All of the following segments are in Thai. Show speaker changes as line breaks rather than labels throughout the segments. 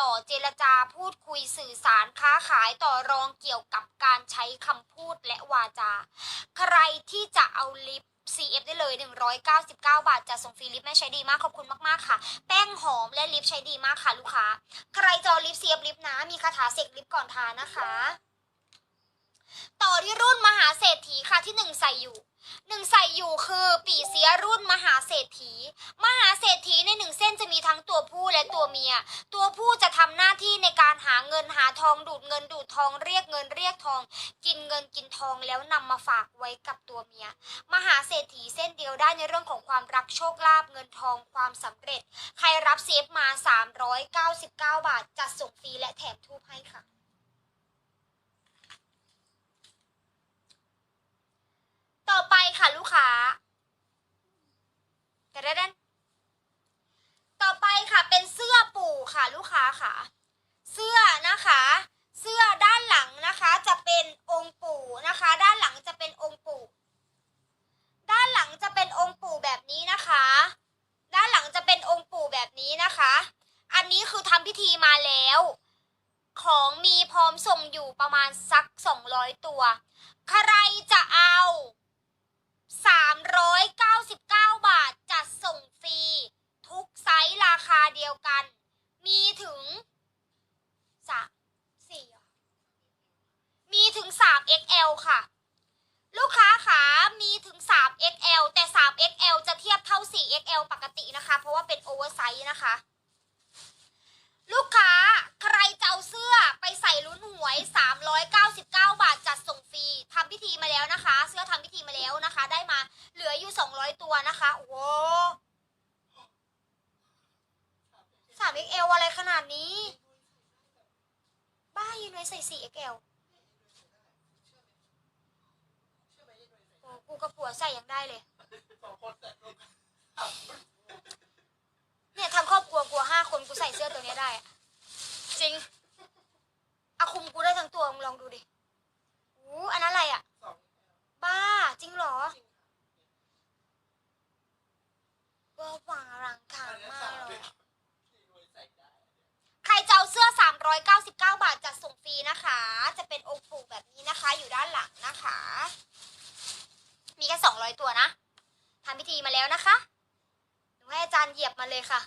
ต่อเจรจาพูดคุยสื่อสารค้าขายต่อรองเกี่ยวกับการใช้คำพูดและวาจา ใครที่จะเอาลิป CF ได้เลย 199 บาทจะส่งฟรีลิปแม่ใช้ดีมากขอบคุณมากๆค่ะ แป้งหอมและลิปใช้ดีมากค่ะลูกค้า ใครจะเอลิป CF ลิปนะ มีคาถาเสกลิปก่อนทานะคะ ต่อที่รุ่นมหาเศรษฐีค่ะที่หนึ่งใส่อยู่ หนึ่งใส่อยู่คือปีเสียรุ่นมหาเศรษฐี มหาเศรษฐีในหนึ่งเส้นจะมีทั้งตัวผู้และตัวเมีย ตัวผู้จะทำหน้าที่ในการหาเงินหาทองดูดเงินดูดทองเรียกเงินเรียกทอง กินเงินกินทองแล้วนำมาฝากไว้กับตัวเมีย มหาเศรษฐีเส้นเดียวได้ในเรื่องของความรักโชคลาภเงินทองความสำเร็จ ใครรับเซฟมา 399 บาทจัดส่งฟรีและแถมทูบให้ค่ะ ต่อไปค่ะลูกค้าแต่เดนต่อไปค่ะเป็นเสื้อปู่ค่ะลูกค้าค่ะ เสื้อนะคะ เสื้อด้านหลังนะคะจะเป็นองค์ปู่นะคะ ด้านหลังจะเป็นองค์ปู่ ด้านหลังจะเป็นองค์ปู่แบบนี้นะคะ ด้านหลังจะเป็นองค์ปู่แบบนี้นะคะ อันนี้คือทำพิธีมาแล้ว ของมีพร้อมส่งอยู่ประมาณสัก200ตัว ใครจะเอา 399 บาทจัดส่งฟรี ทุกไซส์ราคาเดียวกัน มีถึงสามสี่มีถึง 3XL ค่ะ ลูกค้าขามีถึง 3XL แต่ 3XL จะเทียบเท่า 4XL ปกตินะคะ เพราะว่าเป็นโอเวอร์ไซส์นะคะ ลูกค้าใครจะเอาเสื้อไปใส่ลุ้นหวย 399 บาทจัดส่งฟรีทำพิธีมาแล้วนะคะ เสื้อทำพิธีมาแล้วนะคะ ได้มาเหลืออยู่ 200 ตัวนะคะโอ้โห 3XL อะไรข นี้ บ้ายินไว้ใส่สีแก้วโอ้กูกับผัวใส่ยังได้เลย เนี่ยทำครอบครัวกูห้าคนกูใส่เสื้อตัวเนี้ยได้อะจริงอาคุมกูได้ทั้งตัวมึงลองดูดิอู้อันนั้นอะไรอะบ้า จริงเหรอเบอร์ฝังอลังการมากเลยอะใครจะเอาเสื้อ 399 บาทจัดส่งฟรีนะคะ จะเป็นองค์ปู่แบบนี้นะคะ อยู่ด้านหลังนะคะ มีแค่200 ตัวนะ ทำพิธีมาแล้วนะคะหนูให้อาจารย์เหยียบมาเลยค่ะ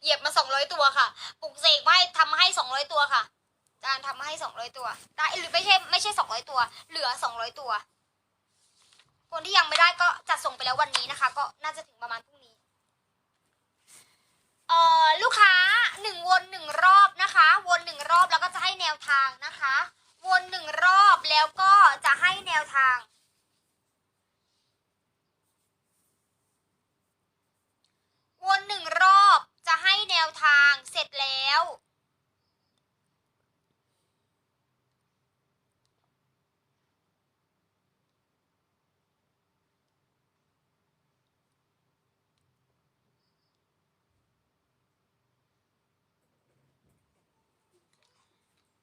เหยียบมาสองร้อยตัวค่ะปลุกเสกมาให้ทำมาให้สองร้อยตัวค่ะอาจารย์ทำมาให้สองร้อยตัวได้หรือไม่ใช่ไม่ใช่สองร้อยตัว เหลือสองร้อยตัว คนที่ยังไม่ได้ก็จัดส่งไปแล้ววันนี้นะคะ ก็น่าจะถึงประมาณพรุ่งนี้เอ่อลูกค้าหนึ่งวนหนึ่งรอบนะคะ วนหนึ่งรอบแล้วก็จะให้แนวทางนะคะ วนหนึ่งรอบแล้วก็จะให้แนวทาง วนหนึ่งรอบจะให้แนวทางเสร็จแล้ว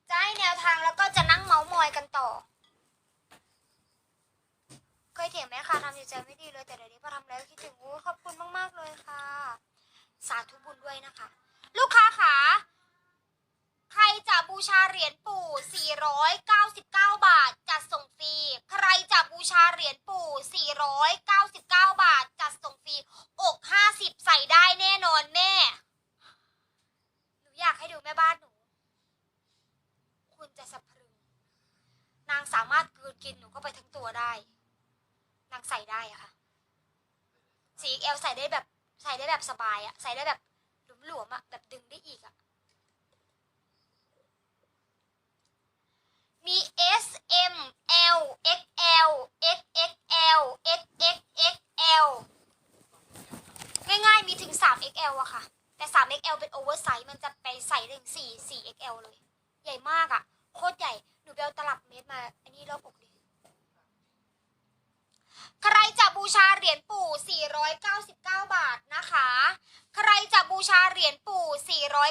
จะให้แนว ทางแล้วก็จะนั่งเมาส์มอยกันต่อ เคยเถียงแม่ค่ะทำจิตใจไม่ดีเลยแต่เดี๋ยวนี้พอทำแล้วคิดถึงอู้ขอบคุณมาก ๆ เลยค่ะ สาธุบุญด้วยนะคะ ลูกค้าขาใครจะบูชาเหรียญปู่ 499 บาท จัดส่งฟรี ใครจะบูชาเหรียญปู่ 499 บาท จัดส่งฟรี อก 50 ใส่ได้แน่นอนแม่ หนูอยากให้ดูแม่บ้านหนู จะสะพรึง นางสามารถกืนกินหนูก็ไปทั้งตัวได้ นางใส่ได้อะค่ะ 4XL ใส่ได้แบบใส่ได้แบบสบายอะใส่ได้แบบหลวมๆอะแบบดึงได้อีกอะมี S M L X L X X L X X X L ง่ายๆมีถึง 3XL อะค่ะ แต่ 3XL เป็นโอเวอร์ไซส์มันจะไปใส่ถึง4 4XL เลย ใหญ่มากอะโคตรใหญ่ หนูไปเอาตลับเมตรมา อันนี้รอบอกดิ ใครจะบูชาเหรียญปู่ 499 บาทนะคะ ใครจะบูชาเห รียญปู่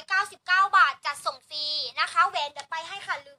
499 บาทจัดส่งฟรีนะคะแหวนเดี๋ยวไปให้ค่ะลืม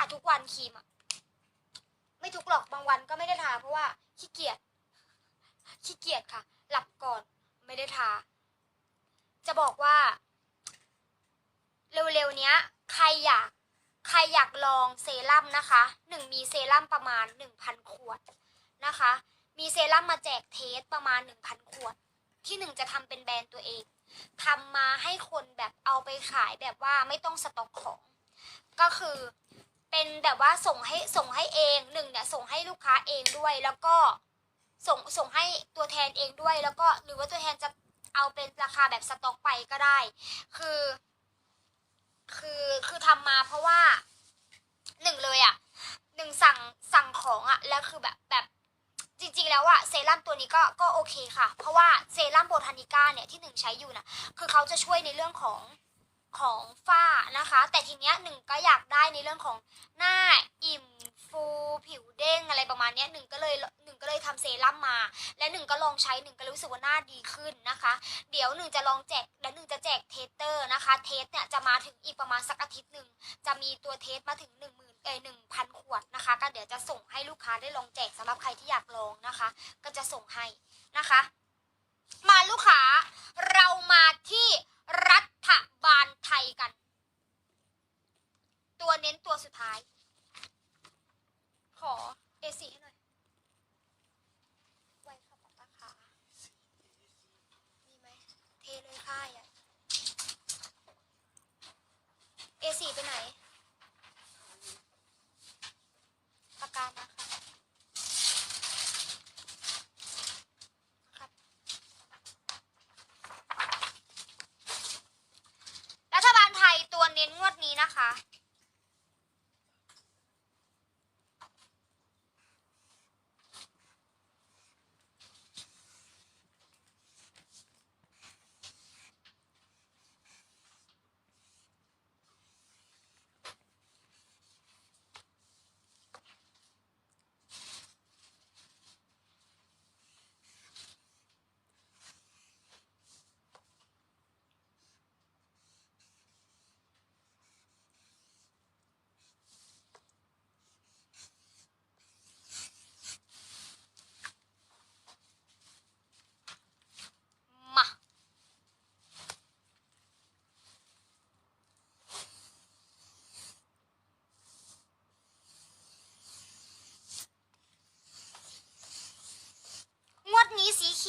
าทุกวันครีมอะไม่ทุกหรอกบางวันก็ไม่ได้ทา เพราะว่าขี้เกียจขี้เกียจค่ะ หลับก่อนไม่ได้ทา จะบอกว่า เร็วๆเนี้ย ใครอยาก ใครอยากลองเซรั่มนะคะหนึ่งมีเซรั่มประมาณ1,000ขวดนะคะ มีเซรั่มมาแจกเทสประมาณ1,000ขวด ที่หนึ่งจะทำเป็นแบรนด์ตัวเองทำมาให้คนแบบเอาไปขายแบบว่าไม่ต้องสต็อกของ ก็คือ เป็นแบบว่าส่งให้ส่งให้เองหนึ่งเนี่ยส่งให้ลูกค้าเองด้วย แล้วก็ส่งส่งให้ตัวแทนเองด้วย แล้วก็หรือว่าตัวแทนจะเอาเป็นราคาแบบสต็อกไปก็ได้ คือ คือคือทำมาเพราะว่าหนึ่งเลยอะ่ะหนึ่งสั่งสั่งของอะ่ะแล้วคือแบบแบบจริงๆแล้วอะเซรั่มตัวนี้ก็ก็โอเคค่ะ เพราะว่าเซรั่มโบทานิก้าเนี่ยที่หนึ่งใช้อยู่นะคือเขาจะช่วยในเรื่องของ ของฝ้านะคะ แต่ทีเนี้ยหนึ่งก็อยากได้ในเรื่องของหน้าอิ่มฟูผิวเด้งอะไรประมาณเนี้ยหนึ่งก็เลยหนึ่งก็เลยทำเซรั่มมา และหนึ่งก็ลองใช้หนึ่งก็รู้สึกว่าหน้าดีขึ้นนะคะ เดี๋ยวหนึ่งจะลองแจกและหนึ่งจะแจกเทสเตอร์นะคะ เทสเนี่ยจะมาถึงอีกประมาณสักอาทิตย์หนึ่งจะมีตัวเทสมาถึงหนึ่งหมื่นเอหนึ่งพันขวดนะคะ ก็เดี๋ยวจะส่งให้ลูกค้าได้ลองแจกสำหรับใครที่อยากลองนะคะ ก็จะส่งให้นะคะ มาลูกค้าเรามาที่รัฐบาลไทยกัน ตัวเน้นตัวสุดท้าย ขอ A4 ให้หน่อย ไว้ค่ะปากกามีไหม เทเลยค่ะใหญ่ A4 ไปไหนปากกามาค่ะครับ รัฐบาลไทยตัวเน้นงวดนี้นะคะ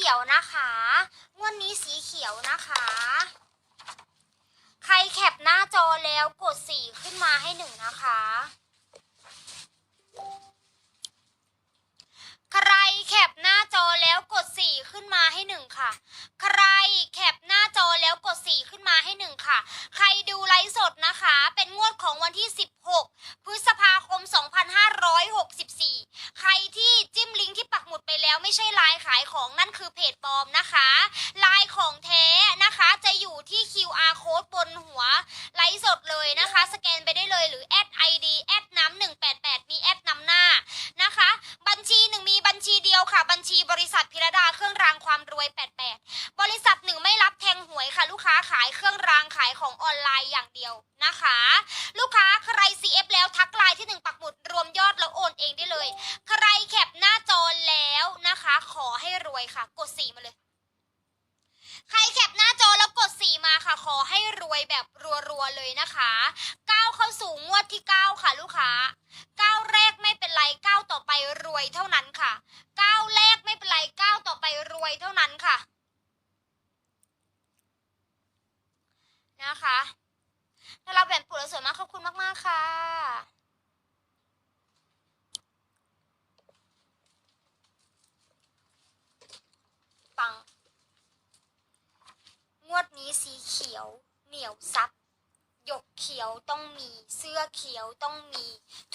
ขียวนะคะงวดนี้สีเขียวนะคะ ใครแคปหน้าจอแล้วกดสี่ขึ้นมาให้หนึ่งนะคะ ใครแคปหน้าจอแล้วกดสี่ขึ้นมาให้หนึ่งค่ะ ใครแคปหน้าจอแล้วกดสี่ขึ้นมาให้หนึ่งค่ะ ใครดูไลฟ์สดนะคะ เป็นงวดของวันที่ 16 พฤษภาคม 2564 ใครที่จิ้มลิงก์ที่ปักหมุดไปแล้วไม่ใช่ไลน์ขายของนั่นคือเพจปลอมนะคะไลน์ของแท้นะคะ จะอยู่ที่ QR code บนหัวไลฟ์สดเลยนะคะ สแกนไปได้เลยหรือแอด ID แอดน้ำ188 มีแอดนำหน้านะคะ บัญชีหนึ่งมีบัญชีเดียวค่ะ บัญชีบริษัทพิรดาเครื่องรางความรวย 88 บริษัทหนึ่งไม่รับแทงหวยค่ะ ลูกค้าขายเครื่องรางขายของออนไลน์อย่างเดียวนะคะ ลูกค้าใคร CF แล้วทักไลน์ที่หนึ่งปักหมุดรวมยอดแล้วโอนเองได้เลย ใครแคปหน้าจอแล้วนะคะ ขอให้รวยค่ะ กดสีมาเลย ใครแคปหน้าจอแล้วกดสีมาค่ะ ขอให้รวยแบบรัวๆเลยนะคะก้าวเข้าสู่งวดที่ 9 ค่ะลูกค้าก้าวแรกไม่เป็นไรก้าวต่อไปรวยเท่านั้นค่ะก้าวแรกไม่เป็นไรก้าวต่อไปรวยเท่านั้นค่ะ นะคะถ้าเราแบ่งปุ๋ยสวยมากขอบคุณมาก ๆ ค่ะปังงวดนี้สีเขียว เหนียวซับหยกเขียวต้องมีเสื้อเขียวต้องมี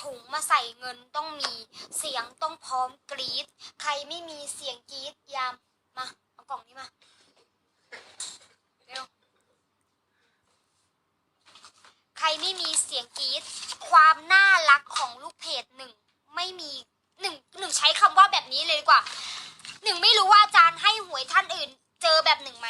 ถุงมาใส่เงินต้องมี เสียงต้องพร้อมกรีดใครไม่มีเสียงกรีดยามมา เอากล่องนี้มา เร็ว ใครไม่มีเสียงกรีดความน่ารักของลูกเพจหนึ่งไม่มีหนึ่งหนึ่งใช้คำว่าแบบนี้เลยดีกว่าหนึ่งไม่รู้ว่าอาจารย์ให้หวยท่านอื่น เจอแบบหนึ่งไหม